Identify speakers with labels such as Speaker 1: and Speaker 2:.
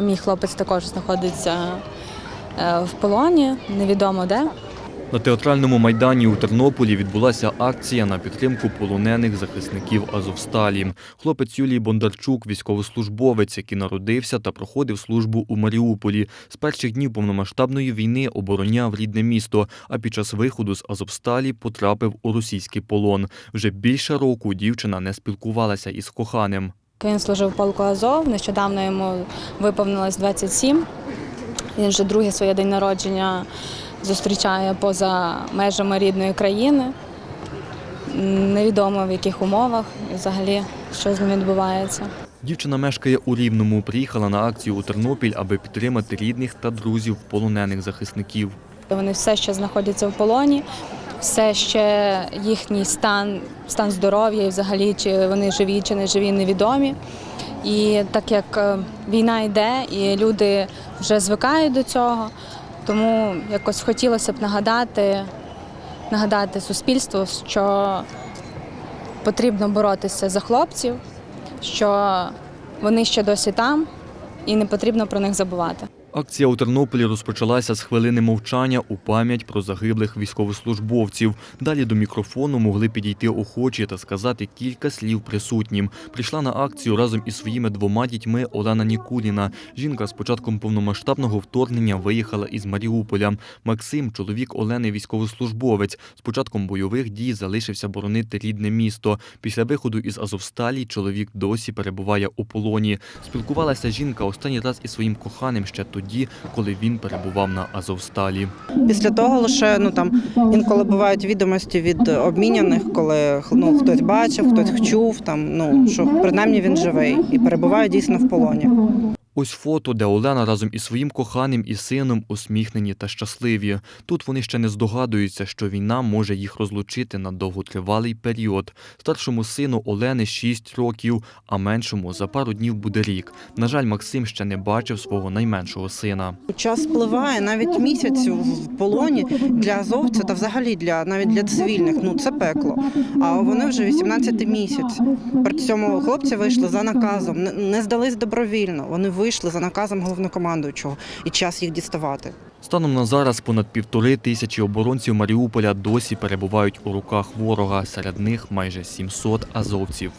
Speaker 1: Мій хлопець також знаходиться е, в полоні, невідомо де.
Speaker 2: На театральному майдані у Тернополі відбулася акція на підтримку полонених захисників Азовсталі. Хлопець Юлій Бондарчук, військовослужбовець, який народився та проходив службу у Маріуполі. З перших днів повномасштабної війни обороняв рідне місто, а під час виходу з Азовсталі потрапив у російський полон. Вже більше року дівчина не спілкувалася із коханим.
Speaker 1: Він служив в полку Азов, нещодавно йому виповнилось 27. Він вже друге своє день народження зустрічає поза межами рідної країни. Невідомо в яких умовах і взагалі що з ним відбувається.
Speaker 2: Дівчина мешкає у Рівному. Приїхала на акцію у Тернопіль, аби підтримати рідних та друзів полонених захисників.
Speaker 1: Вони все ще знаходяться в полоні, все ще їхній стан, стан здоров'я і взагалі чи вони живі, чи не живі, невідомі. І так як е, війна йде, і люди вже звикають до цього, тому якось хотілося б нагадати, нагадати суспільству, що потрібно боротися за хлопців, що вони ще досі там, і не потрібно про них забувати.
Speaker 2: Акція у Тернополі розпочалася з хвилини мовчання у пам'ять про загиблих військовослужбовців. Далі до мікрофону могли підійти охочі та сказати кілька слів присутнім. Прийшла на акцію разом із своїми двома дітьми Олена Нікуліна. Жінка з початком повномасштабного вторгнення виїхала із Маріуполя. Максим, чоловік Олени, військовослужбовець. З початком бойових дій залишився боронити рідне місто. Після виходу із Азовсталі чоловік досі перебуває у полоні. Спілкувалася жінка останній раз із своїм коханим ще тоді, коли він перебував на Азовсталі.
Speaker 3: Після того лише ну там інколи бувають відомості від обміняних, коли ну хтось бачив, хтось чув там. Ну що принаймні він живий і перебуває дійсно в полоні.
Speaker 2: Ось фото, де Олена разом із своїм коханим і сином усміхнені та щасливі. Тут вони ще не здогадуються, що війна може їх розлучити на довготривалий період. Старшому сину Олени 6 років, а меншому за пару днів буде рік. На жаль, Максим ще не бачив свого найменшого сина.
Speaker 3: Час спливає навіть місяць в полоні для азовця та взагалі для навіть для цивільних. Ну це пекло. А вони вже 18 місяць. При цьому хлопці вийшли за наказом, не здались добровільно. Вони вийшли за наказом головнокомандуючого, і час їх діставати.
Speaker 2: Станом на зараз понад півтори тисячі оборонців Маріуполя досі перебувають у руках ворога. Серед них майже 700 азовців.